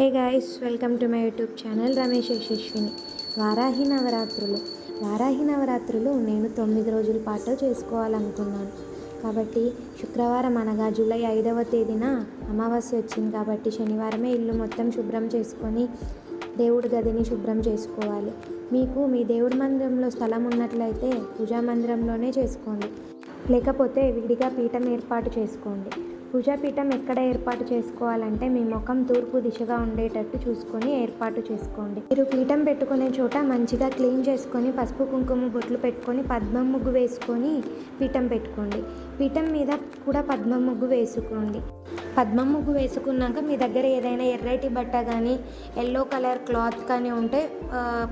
Hey guys welcome to my YouTube channel Ramesh Yashaswini. Varahi నవరాత్రులు. వారాహి నవరాత్రులు నేను తొమ్మిది రోజుల పాటు చేసుకోవాలనుకున్నాను. కాబట్టి శుక్రవారం అనగా జూలై ఐదవ తేదీన అమావాస్య వచ్చింది కాబట్టి శనివారమే ఇల్లు మొత్తం శుభ్రం చేసుకొని దేవుడి గదిని శుభ్రం చేసుకోవాలి. మీకు మీ దేవుడి మందిరంలో స్థలం ఉన్నట్లయితే పూజా మందిరంలోనే చేసుకోండి. లేకపోతే విడిగా పీఠం ఏర్పాటు చేసుకోండి. పూజాపీఠం ఎక్కడ ఏర్పాటు చేసుకోవాలంటే మీ ముఖం తూర్పు దిశగా ఉండేటట్టు చూసుకొని ఏర్పాటు చేసుకోండి. మీరు పీఠం పెట్టుకునే చోట మంచిగా క్లీన్ చేసుకొని పసుపు కుంకుమ బొట్లు పెట్టుకొని పద్మం ముగ్గు వేసుకొని పీఠం పెట్టుకోండి. పీఠం మీద కూడా పద్మం ముగ్గు వేసుకోండి. పద్మం ముగ్గు వేసుకున్నాక మీ దగ్గర ఏదైనా ఎర్రటి బట్ట కానీ ఎల్లో కలర్ క్లాత్ కానీ ఉంటే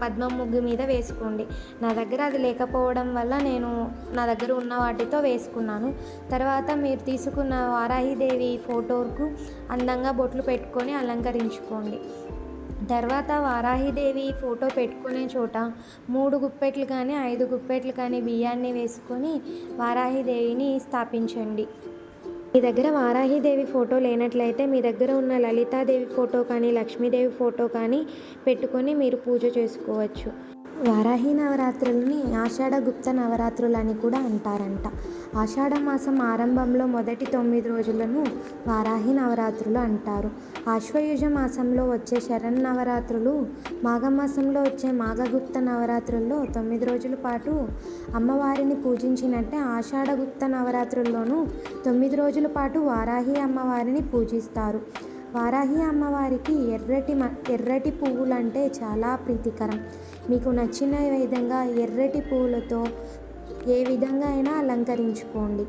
పద్మం ముగ్గు మీద వేసుకోండి. నా దగ్గర అది లేకపోవడం వల్ల నేను నా దగ్గర ఉన్న వాటితో వేసుకున్నాను. తర్వాత మీరు తీసుకున్న వారాహిదేవి ఫోటోకు అందంగా బొట్లు పెట్టుకొని అలంకరించుకోండి. తర్వాత వారాహిదేవి ఫోటో పెట్టుకునే చోట మూడు గుప్పెట్లు కానీ ఐదు గుప్పెట్లు కానీ బియ్యాన్ని వేసుకొని వారాహిదేవిని స్థాపించండి. మీ దగ్గర వారాహిదేవి ఫోటో లేనట్లయితే మీ దగ్గర ఉన్న లలితాదేవి ఫోటో కానీ లక్ష్మీదేవి ఫోటో కానీ పెట్టుకొని మీరు పూజ చేసుకోవచ్చు. వారాహి నవరాత్రులని ఆషాఢ గుప్త నవరాత్రులు అని కూడా అంటారంట. ఆషాఢ మాసం ఆరంభంలో మొదటి తొమ్మిది రోజులను వారాహి నవరాత్రులు అంటారు. ఆశ్వయుజ మాసంలో వచ్చే శరణ్ నవరాత్రులు మాఘమాసంలో వచ్చే మాఘగుప్త నవరాత్రుల్లో తొమ్మిది రోజుల పాటు అమ్మవారిని పూజించినట్టే ఆషాఢ గుప్త నవరాత్రుల్లోనూ తొమ్మిది రోజుల పాటు వారాహి అమ్మవారిని పూజిస్తారు. వారాహి అమ్మవారికి ఎర్రటి మ ఎర్రటి పువ్వులంటే చాలా ప్రీతికరం. మీకు నచ్చిన విధంగా ఎర్రటి పూలతో ఏ విధంగా అయినా అలంకరించుకోండి.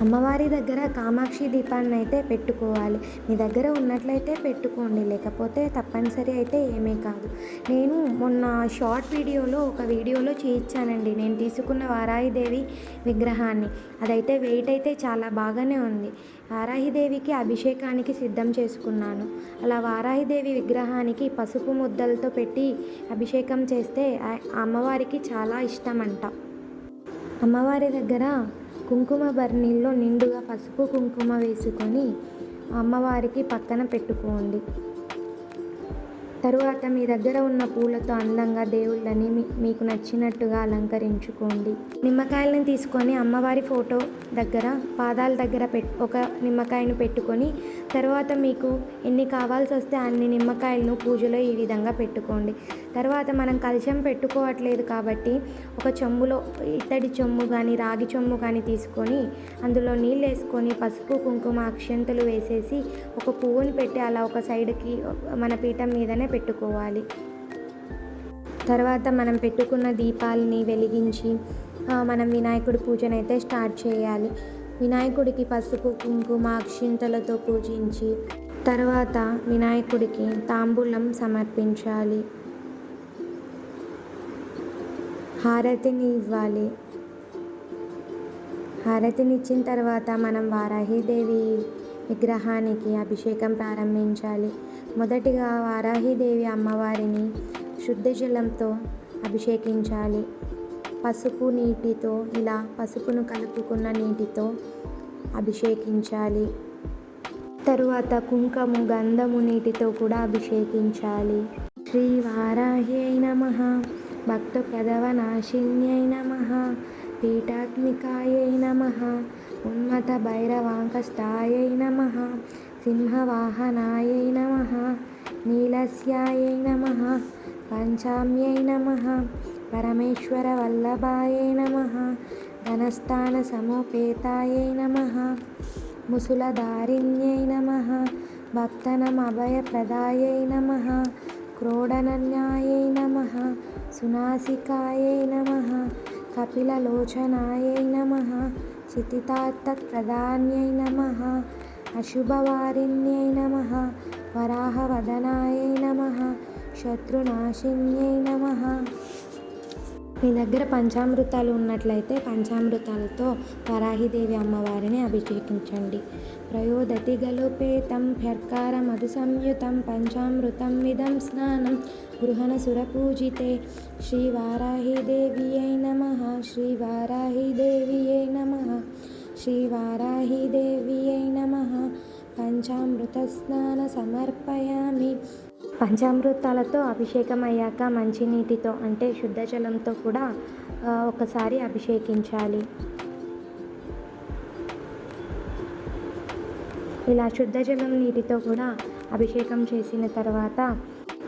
అమ్మవారి దగ్గర కామాక్షి దీపాన్ని అయితే పెట్టుకోవాలి. మీ దగ్గర ఉన్నట్లయితే పెట్టుకోండి. లేకపోతే తప్పనిసరి అయితే ఏమీ కాదు. నేను మొన్న షార్ట్ వీడియోలో ఒక వీడియోలో చేయించానండి. నేను తీసుకున్న వారాహిదేవి విగ్రహాన్ని. అదైతే వెయిట్ అయితే చాలా బాగానే ఉంది. వారాహిదేవికి అభిషేకానికి సిద్ధం చేసుకున్నాను. అలా వారాహిదేవి విగ్రహానికి పసుపు ముద్దలతో పెట్టి అభిషేకం చేస్తే అమ్మవారికి చాలా ఇష్టమంట. అమ్మవారి దగ్గర కుంకుమ బర్నీల్లో నిండుగా పసుపు కుంకుమ వేసుకొని అమ్మవారికి పక్కన పెట్టుకోండి. తరువాత మీ దగ్గర ఉన్న పూలతో అందంగా దేవుళ్ళని మీ మీకు నచ్చినట్టుగా అలంకరించుకోండి. నిమ్మకాయలను తీసుకొని అమ్మవారి ఫోటో దగ్గర పాదాల దగ్గర పెట్ ఒక నిమ్మకాయను పెట్టుకొని తర్వాత మీకు ఎన్ని కావాల్సి వస్తే అన్ని నిమ్మకాయలను పూజలో ఈ విధంగా పెట్టుకోండి. తర్వాత మనం కలశం పెట్టుకోవట్లేదు కాబట్టి ఒక చెంబులో ఇత్తడి చెంబు కానీ రాగి చెంబు కానీ తీసుకొని అందులో నీళ్ళు వేసుకొని పసుపు కుంకుమ అక్షంతలు వేసేసి ఒక పువ్వుని పెట్టి అలా ఒక సైడ్కి మన పీఠం మీదనే పెట్టుకోవాలి. తర్వాత మనం పెట్టుకున్న దీపాలని వెలిగించి మనం వినాయకుడి పూజనైతే స్టార్ట్ చేయాలి. వినాయకుడికి పసుపు కుంకుమ అక్షింతలతో పూజించి తర్వాత వినాయకుడికి తాంబూలం సమర్పించాలి. హారతిని ఇవ్వాలి. హారతిని ఇచ్చిన తర్వాత మనం వారాహిదేవి విగ్రహానికి అభిషేకం ప్రారంభించాలి. మొదటిగా వారాహిదేవి అమ్మవారిని శుద్ధ జలంతో అభిషేకించాలి. పసుపు నీటితో ఇలా పసుపును కలుపుకున్న నీటితో అభిషేకించాలి. తరువాత కుంకము గంధము నీటితో కూడా అభిషేకించాలి. శ్రీ వారాహ్యై నమ. భక్త ప్రదవనాశిన్యై నమ. పీఠాత్మికాయై నమ. ఉన్మత భైరవాంకస్థాయై నమ. సింహవాహనాయై నమ నీలస్యాయై నమ పంచామ్యై నమ పరమేశ్వరవల్లభాయై నమ ధనస్థాన సమోపేతాయై నమ ముసులదారిణ్యై నమ భక్తనమభయప్రదాయై నమ క్రోడనన్యాయై నమ సునాసికాయై నమ కపిలలోచనాయై నమ చితితాత్తత్ప్రదాన్యై నమ అశుభవారిణ్యై నమ. వరాహవదనాయై నమ. శత్రునాశిన్యై నమ. మీ దగ్గర పంచామృతాలు ఉన్నట్లయితే పంచామృతాలతో వరాహిదేవి అమ్మవారిని అభిషేకించండి. ప్రయోదతి గలోపేతం హ్యర్కార మధు సంయుతం పంచామృతం విధం స్నానం గృహణ సురపూజితే శ్రీ వారాహిదేవ్యై నమ. శ్రీ వారాహిదేవ్యై నమ. శ్రీవారాహిదేవ్యై నమ పంచామృత స్నాన సమర్పయామి పంచామృతాలతో అభిషేకం అయ్యాక మంచినీటితో అంటే శుద్ధ జలంతో కూడా ఒకసారి అభిషేకించాలి. ఇలా శుద్ధ జలం నీటితో కూడా అభిషేకం చేసిన తర్వాత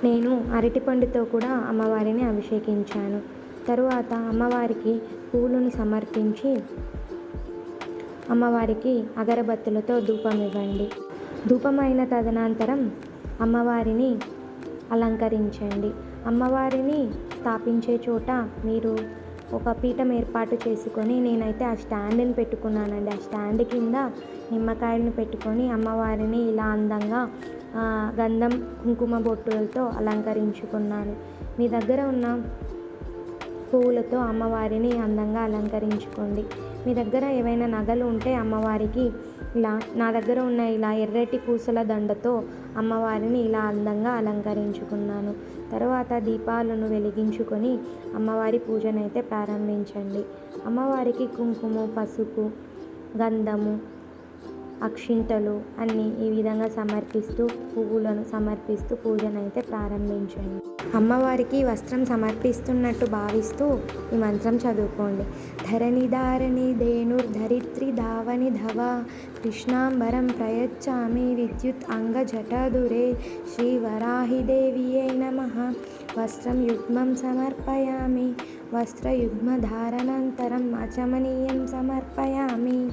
నేను అరటిపండుతో కూడా అమ్మవారిని అభిషేకించాను. తరువాత అమ్మవారికి పూలను సమర్పించి అమ్మవారికి అగరబత్తులతో ధూపం ఇవ్వండి. ధూపం అయిన తదనంతరం అమ్మవారిని అలంకరించండి. అమ్మవారిని స్థాపించే చోట మీరు ఒక పీఠం ఏర్పాటు చేసుకొని నేనైతే ఆ స్టాండ్ని పెట్టుకున్నానండి. ఆ స్టాండ్ కింద నిమ్మకాయలను పెట్టుకొని అమ్మవారిని ఇలా అందంగా గంధం కుంకుమ బొట్టులతో అలంకరించుకున్నాను. మీ దగ్గర ఉన్న పువ్వులతో అమ్మవారిని అందంగా అలంకరించుకోండి. మీ దగ్గర ఏవైనా నగలు ఉంటే అమ్మవారికి ఇలా నా దగ్గర ఉన్న ఇలా ఎర్రటి పూసల దండతో అమ్మవారిని ఇలా అందంగా అలంకరించుకున్నాను. తర్వాత దీపాలను వెలిగించుకొని అమ్మవారి పూజనైతే ప్రారంభించండి. అమ్మవారికి కుంకుమ పసుపు గంధము అక్షింతలు అన్నీ ఈ విధంగా సమర్పిస్తూ పువ్వులను సమర్పిస్తూ పూజనైతే ప్రారంభించండి. అమ్మవారికి వస్త్రం సమర్పిస్తున్నట్టు భావిస్తూ ఈ మంత్రం చదువుకోండి. ధరణి ధారణి ధేనుర్ధరిత్రి ధావని ధవ కృష్ణాంబరం ప్రయచ్చామి విద్యుత్ అంగ జటాదురే శ్రీ వరాహిదేవియై నమ. వస్త్రం యుగ్మం సమర్పయామి వస్త్రయుగ్మధారణానంతరం అచమనీయం సమర్పయామి.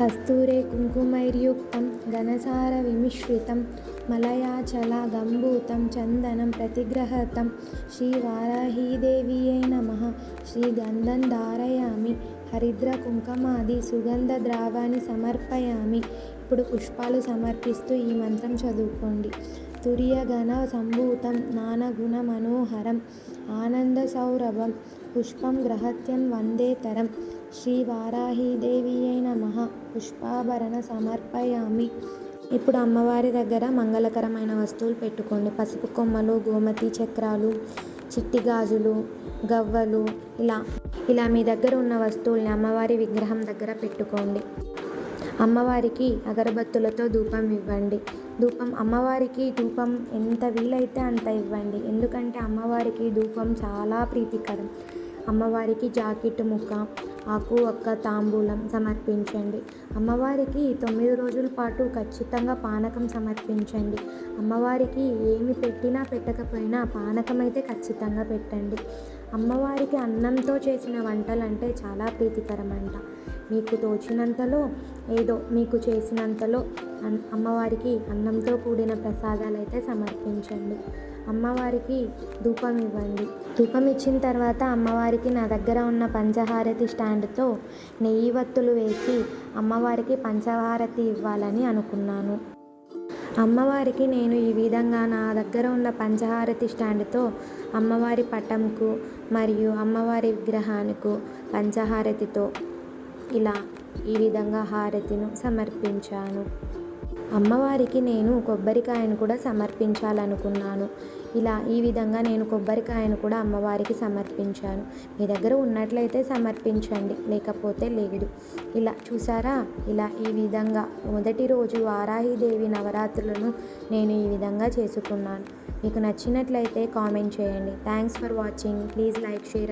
కస్తూరే కుంకుమైర్యుక్తం ఘనసార విమిశ్రితం మలయాచల గంభూతం చందనం ప్రతిగ్రహతం శ్రీ అయి నమ. శ్రీ గంధం ధారయామి హరిద్ర కుంకుమాది సుగంధ ద్రావాన్ని సమర్పయామి. ఇప్పుడు పుష్పాలు సమర్పిస్తూ ఈ మంత్రం చదువుకోండి. తుర్యగణ సంభూతం నానగుణ మనోహరం ఆనంద సౌరభం పుష్పం గ్రహత్యం వందేతరం శ్రీ వారాహీదేవి అయిన మహా పుష్పాభరణ సమర్పయామి. ఇప్పుడు అమ్మవారి దగ్గర మంగళకరమైన వస్తువులు పెట్టుకోండి. పసుపు కొమ్మలు గోమతి చక్రాలు చిట్టి గాజులు గవ్వలు ఇలా ఇలా మీ దగ్గర ఉన్న వస్తువుల్ని అమ్మవారి విగ్రహం దగ్గర పెట్టుకోండి. అమ్మవారికి అగరబత్తులతో ధూపం ఇవ్వండి. ధూపం అమ్మవారికి ధూపం ఎంత వీలైతే అంత ఇవ్వండి. ఎందుకంటే అమ్మవారికి ధూపం చాలా ప్రీతికరం. అమ్మవారికి జాకెట్ ముక్క ఆకు ఒక్క తాంబూలం సమర్పించండి. అమ్మవారికి తొమ్మిది రోజుల పాటు ఖచ్చితంగా పానకం సమర్పించండి. అమ్మవారికి ఏమి పెట్టినా పెట్టకపోయినా పానకం అయితే ఖచ్చితంగా పెట్టండి. అమ్మవారికి అన్నంతో చేసిన వంటలు అంటే చాలా ప్రీతికరం అంట మీకు తోచినంతలో ఏదో మీకు చేసినంతలో అన్- అమ్మవారికి అన్నంతో కూడిన ప్రసాదాలు అయితే సమర్పించండి. అమ్మవారికి ధూపం ఇవ్వండి. ధూపం ఇచ్చిన తర్వాత అమ్మవారికి నా దగ్గర ఉన్న పంచహారతి స్టాండ్తో నెయ్యి వత్తులు వేసి అమ్మవారికి పంచహారతి ఇవ్వాలని అనుకున్నాను. అమ్మవారికి నేను ఈ విధంగా నా దగ్గర ఉన్న పంచహారతి స్టాండ్తో అమ్మవారి పటంకు మరియు అమ్మవారి విగ్రహానికి పంచహారతితో ఇలా ఈ విధంగా హారతిను సమర్పించాను. అమ్మవారికి నేను కొబ్బరికాయను కూడా సమర్పించాలనుకున్నాను. ఇలా ఈ విధంగా నేను కొబ్బరికాయను కూడా అమ్మవారికి సమర్పించాను. మీ దగ్గర ఉన్నట్లయితే సమర్పించండి లేకపోతే లేదు. ఇలా చూసారా? ఇలా ఈ విధంగా మొదటి రోజు వారాహిదేవి నవరాత్రులను నేను ఈ విధంగా చేసుకున్నాను. మీకు నచ్చినట్లయితే కామెంట్ చేయండి. Thanks for watching please like share